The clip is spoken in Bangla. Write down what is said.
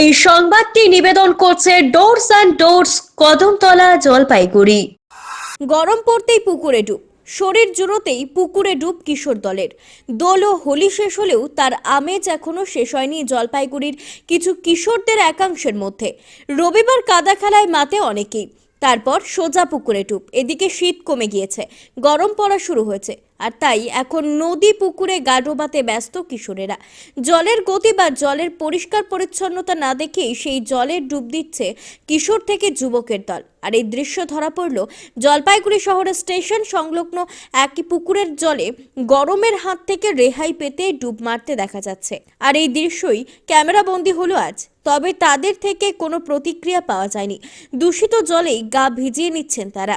এই সংবাদটি নিবেদন করছে doors and doors Kadamtala Jalpaiguri. গরম পড়তেই পুকুরে ডুব, শরীর জুড়োতেই পুকুরে ডুব কিশোর দলের। দোল ও হোলি শেষ হলেও তার আমেজ এখনও শেষ হয়নি জলপাইগুড়ির কিছু কিশোরদের একাংশের মধ্যে। রবিবার কাদা খেলায় মাতে অনেকেই, তারপর সোজা পুকুরে ডুব, এদিকে শীত কমে গিয়েছে, গরম পড়া শুরু হয়েছে। আর তাই এখন নদী, পুকুরে গা ডোবাতে ব্যস্ত কিশোরেরা। জলের গতি বা জলের পরিষ্কার পরিচ্ছন্নতা না দেখেই সেই জলে ডুব দিচ্ছে কিশোর থেকে যুবকের দল। আর এই দৃশ্য ধরা পড়ল জলপাইগুড়ি শহরের স্টেশন সংলগ্ন একই পুকুরের জলে গরমের হাত থেকে রেহাই পেতে ডুব মারতে দেখা যাচ্ছে। আর এই দৃশ্যই ক্যামেরাবন্দি হলো আজ। তবে তাদের থেকে কোনো প্রতিক্রিয়া পাওয়া যায়নি। দূষিত জলেই গা ভিজিয়ে নিচ্ছেন তারা।